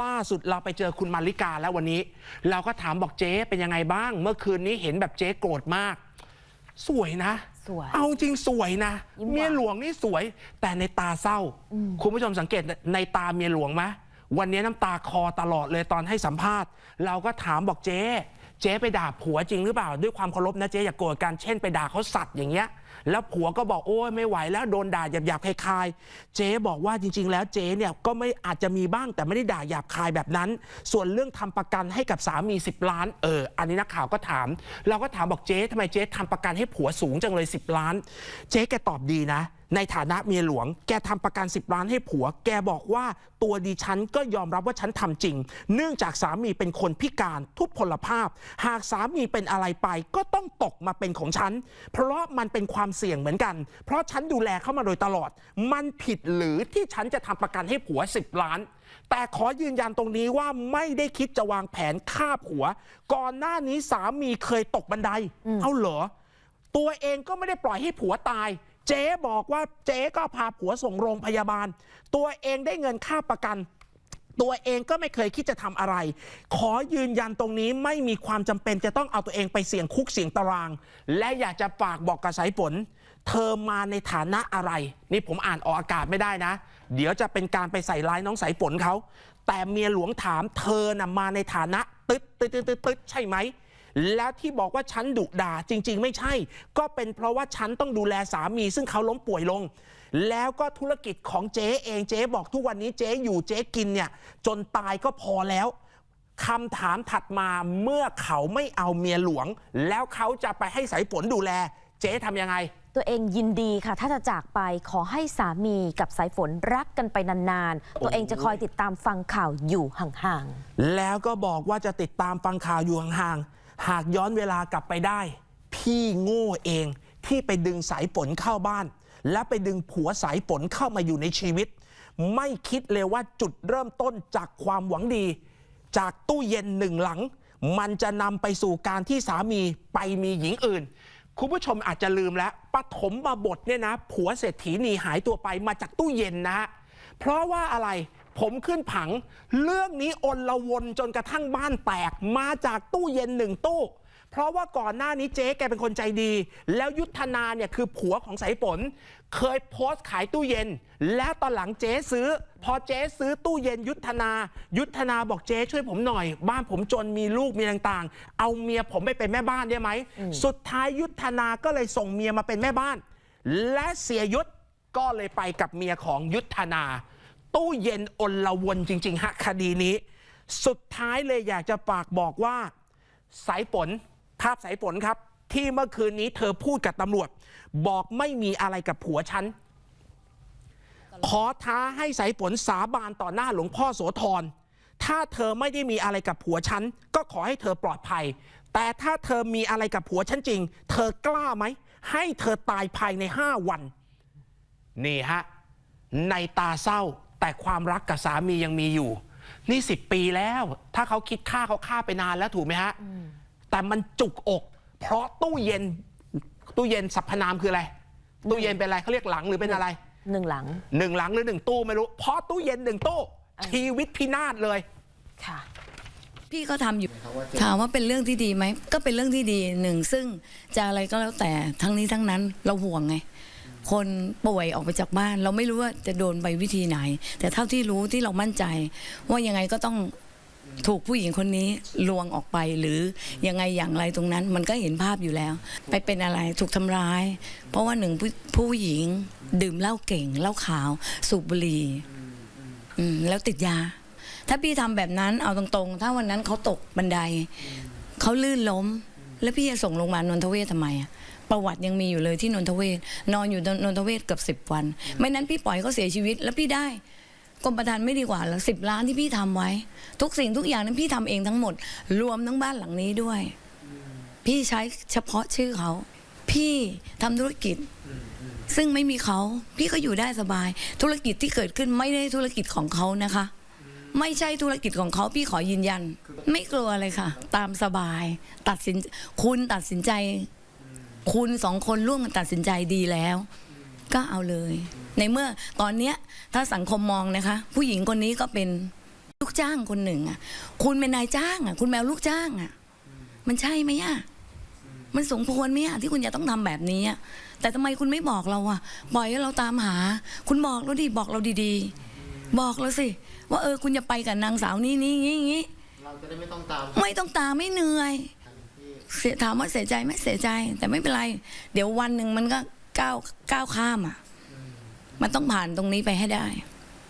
ล่าสุดเราไปเจอคุณมาริกาแล้ววันนี้ เราก็ถามบอกเจ๊เป็นยังไงบ้าง เมื่อคืนนี้เห็นแบบเจ๊โกรธมาก สวยนะ สวย เอาจริงสวยนะยิ้มหวาน เมียหลวงนี่สวย แต่ในตาเศร้า คุณผู้ชมสังเกตในตาเมียหลวงไหมวันนี้น้ำตาคลอตลอดเลยตอนให้สัมภาษณ์ เราก็ถามบอกเจ๊ เจ๊ไปด่าผัวจริงหรือเปล่า ด้วยความเคารพนะเจ๊อย่าโกรธกันเช่นไปด่าเขาสัตว์อย่างเงี้ย แล้วผัวก็บอกโอ้ยไม่ไหวแล้วโดนด่าหยาบๆคลายๆ เจ๊บอกว่าจริง ๆ แล้วเจ๊เนี่ยก็ไม่อาจจะมีบ้างแต่ไม่ได้ด่าหยาบคายแบบนั้น ส่วนเรื่องทำประกันให้กับสามี 10 ล้านเอออันนี้นักข่าวก็ถาม เราก็ถามบอกเจ๊ทำไมเจ๊ทำประกันให้ผัวสูงจังเลย 10 ล้าน เจ๊แกตอบดีนะ ในฐานะเมียหลวง แกทำประกัน 10 ล้านให้ผัว แกบอกว่าตัวดิฉันก็ยอมรับว่าฉันทำจริง เนื่องจากสามีเป็นคนพิการทุพพลภาพ หากสามีเป็นอะไรไปก็ต้องตกมาเป็นของฉัน เพราะมันเป็นความเสี่ยงเหมือนกัน เพราะฉันดูแลเขามาโดยตลอด มันผิดหรือที่ฉันจะทำประกันให้ผัว 10 ล้าน แต่ขอยืนยันตรงนี้ว่าไม่ได้คิดจะวางแผนฆ่าผัว ก่อนหน้านี้สามีเคยตกบันได เอาเหรอ ตัวเองก็ไม่ได้ปล่อยให้ผัวตาย เจ๊บอกว่าเจ๊ก็พาผัวส่งโรงพยาบาล ตัวเองได้เงินค่าประกัน ตัวเองก็ไม่เคยคิดจะทำอะไร ขอยืนยันตรงนี้ไม่มีความจำเป็นจะต้องเอาตัวเองไปเสี่ยงคุกเสี่ยงตาราง และอยากจะฝากบอกกับสายฝนเธอมาในฐานะอะไร นี่ผมอ่านออกอากาศไม่ได้นะ เดี๋ยวจะเป็นการไปใส่ร้ายน้องสายฝนเขาแต่เมียหลวงถามเธอน่ะมาในฐานะ ตึ๊ดตึ๊ดตึ๊ดตึ๊ดใช่ไหม แล้วที่บอกว่าฉันดุด่าจริง ๆ ไม่ใช่ ก็เป็นเพราะว่าฉันต้องดูแลสามี ซึ่งเขาล้มป่วยลง แล้วก็ธุรกิจของเจ๊เองเจ๊บอกทุกวันนี้เจ๊อยู่เจ๊กินเนี่ย จนตายก็พอแล้วคำถามถัดมาเมื่อเขาไม่เอาเมียหลวง แล้วเขาจะไปให้สายฝนดูแล เจ๊ทำยังไง ตัวเองยินดีค่ะ ถ้าจะจากไปขอให้สามีกับสายฝนรักกันไปนานๆ ตัวเองจะคอยติดตามฟังข่าวอยู่ห่างแล้วก็บอกว่าจะติดตามฟังข่าวอยู่ห่างๆ หากย้อนเวลากลับไปได้ พี่โง่เองที่ไปดึงสายฝนเข้าบ้าน และไปดึงผัวสายฝนเข้ามาอยู่ในชีวิต ไม่คิดเลยว่าจุดเริ่มต้นจากความหวังดี จากตู้เย็นหนึ่งหลัง มันจะนำไปสู่การที่สามีไปมีหญิงอื่น คุณผู้ชมอาจจะลืมแล้วปฐมมาบทเนี่ยนะ ผัวเศรษฐีหนีหายตัวไปมาจากตู้เย็นนะฮะเพราะว่าอะไร ผมขึ้นผัง เรื่องนี้อนละวนจนกระทั่งบ้านแตก มาจากตู้เย็นหนึ่งตู้ เพราะว่าก่อนหน้านี้เจ๊แกเป็นคนใจดี แล้วยุทธนาเนี่ยคือผัวของสายฝนเคยโพสต์ขายตู้เย็น แล้วตอนหลังเจ๊ซื้อ พอเจ๊ซื้อตู้เย็นยุทธนา ยุทธนาบอกเจ๊ช่วยผมหน่อย บ้านผมจนมีลูกมีต่างๆ เอาเมียผมไปเป็นแม่บ้านได้ไหมสุดท้ายยุทธนาก็เลยส่งเมียมาเป็นแม่บ้าน และเสียยุทธก็เลยไปกับเมียของยุทธนา ตู้เย็นอนละวนจริง ๆฮะคดีนี้ สุดท้ายเลยอยากจะฝากบอกว่า สายฝนภาพสายฝนครับ ที่เมื่อคืนนี้เธอพูดกับตำรวจ บอกไม่มีอะไรกับผัวฉัน ขอท้าให้สายฝนสาบานต่อหน้าหลวงพ่อโสธรถ้าเธอไม่ได้มีอะไรกับผัวฉัน ก็ขอให้เธอปลอดภัย แต่ถ้าเธอมีอะไรกับผัวฉันจริง เธอกล้าไหม ให้เธอตายภายใน5วัน นี่ฮะ ในตาเศร้า แต่ความรักกับสามียังมีอยู่ นี่10ปีแล้ว ถ้าเขาคิดฆ่าเขาฆ่าไปนานแล้วถูกไหมฮะแต่มันจุกอก เพราะตู้เย็นตู้เย็นสรรพนามคืออะไร ตู้เย็นเป็นอะไรเขาเรียกหลังหรือเป็นอะไรๆหนึ่งหลังหนึ่งหลังหรือหนึ่งตู้ไม่รู้ เพราะตู้เย็นหนึ่งตู้ชีวิตพินาศเลยค่ะ พี่ก็ทำอยู่ถามว่าเป็นเรื่องที่ดีไหมก็เป็นเรื่องที่ดีหนึ่งซึ่งจะอะไรก็แล้วแต่ทั้งนี้ทั้งนั้นเราห่วงไง คนป่วยออกไปจากบ้าน เราไม่รู้ว่าจะโดนไปวิธีไหน แต่เท่าที่รู้ที่เรามั่นใจ ว่ายังไงก็ต้องถูกผู้หญิงคนนี้ลวงออกไปหรือยังไงอย่างไรตรงนั้น มันก็เห็นภาพอยู่แล้ว ไปเป็นอะไรถูกทำร้าย เพราะว่าหนึ่งผู้ผู้หญิงดื่มเหล้าเก่งเหล้าขาวสูบบุหรี่อืมแล้วติดยา ถ้าพี่ทำแบบนั้นเอาตรงๆ ถ้าวันนั้นเขาตกบันไดเขาลื่นล้ม แล้วพี่จะส่งโรงพยาบาลนนทเวศทำไมอะประวัติยังมีอยู่เลยที่นนทเวศนอนอยู่นนทเวศเกือบสิบวัน ไม่นั้นพี่ปล่อยเขาเสียชีวิตแล้วพี่ได้กรมประธานไม่ดีกว่าหรอสิบล้านที่พี่ทำไว้ ทุกสิ่งทุกอย่างนั้นพี่ทำเองทั้งหมด รวมทั้งบ้านหลังนี้ด้วย พี่ใช้เฉพาะชื่อเขา พี่ทำธุรกิจ ซึ่งไม่มีเขา พี่ก็อยู่ได้สบาย ธุรกิจที่เกิดขึ้นไม่ได้ธุรกิจของเขานะคะ ไม่ใช่ธุรกิจของเขาพี่ขอยืนยัน ไม่กลัวเลยค่ะ ตามสบายตัดสินคุณตัดสินใจ คุณสองคนร่วมกันตัดสินใจดีแล้ว ก็เอาเลย ในเมื่อตอนเนี้ยถ้าสังคมมองนะคะ ผู้หญิงคนนี้ก็เป็นลูกจ้างคนหนึ่งอะ คุณเป็นนายจ้างอะ คุณแมวลูกจ้างอะ มันใช่ไหมอะมันสมควรไหมอะที่คุณจะต้องทำแบบนี้อะแต่ทำไมคุณไม่บอกเราอะปล่อยให้เราตามหา คุณบอกเราดิบอกเราดีๆ บอกเราสิ ว่าเออคุณจะไปกับนางสาวนี้นี้นี้นี้เราจะได้ไม่ต้องตามไม่ต้องตามไม่เหนื่อย เสียถามว่าเสียใจไหมเสียใจ แต่ไม่เป็นไร เดี๋ยววันหนึ่งมันก็ก้าวก้าวข้ามอะ มันต้องผ่านตรงนี้ไปให้ได้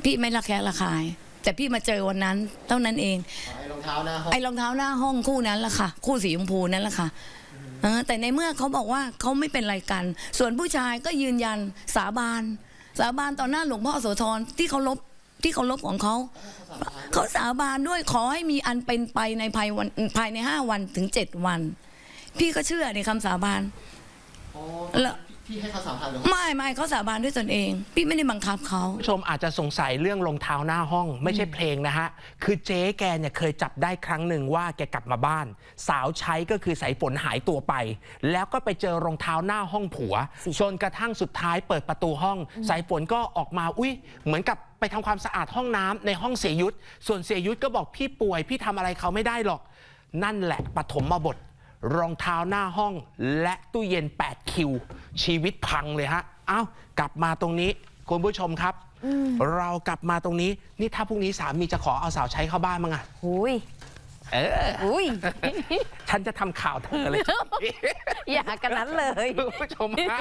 พี่ไม่ระแคะระคาย แต่พี่มาเจอวันนั้น เท่านั้นเอง ไอ้รองเท้าหน้าห้องไอ้รองเท้าหน้าห้องคู่นั้นแหละค่ะ คู่สีชมพูนั่นแหละค่ะเออแต่ในเมื่อเขาบอกว่าเขาไม่เป็นไรกัน ส่วนผู้ชายก็ยืนยันสาบาน สาบานต่อหน้าหลวงพ่อโสธรที่เขาลบ ที่เขาลบของเขา เขาสาบานด้วยขอให้มีอันเป็นไปในภายวันภายในห้าวันถึงเจ็ดวัน พี่ก็เชื่อในคำสาบานอ๋อแล้วพี่ให้เขาสามพันหรือไม่ไม่เขาสาบานด้วยตนเอง พี่ไม่ได้บังคับเขาผู้ชมอาจจะสงสัยเรื่องรองเท้าหน้าห้อง ไม่ใช่เพลงนะฮะ คือเจ๊แกเนี่ยเคยจับได้ครั้งหนึ่งว่าแกกลับมาบ้าน สาวใช้ก็คือสายฝนหายตัวไป แล้วก็ไปเจอรองเท้าหน้าห้องผัวจนกระทั่งสุดท้ายเปิดประตูห้อง สายฝนก็ออกมาอุ้ยเหมือนกับ ไปทำความสะอาดห้องน้ำในห้องเสียยุทธส่วนเสียยุทธก็บอกพี่ป่วยพี่ทำอะไรเขาไม่ได้หรอก นั่นแหละปฐมบท รองเท้าหน้าห้องและตู้เย็น 8 คิว ชีวิตพังเลยฮะ เอ้ากลับมาตรงนี้คุณผู้ชมครับ เรากลับมาตรงนี้ นี่ถ้าพรุ่งนี้สามีจะขอเอาสาวใช้เข้าบ้านมั้งอะหุยเออหุยฉันจะทำข่าวเธอเลย อย่ากันนั้นเลยคุณผู้ชมฮะ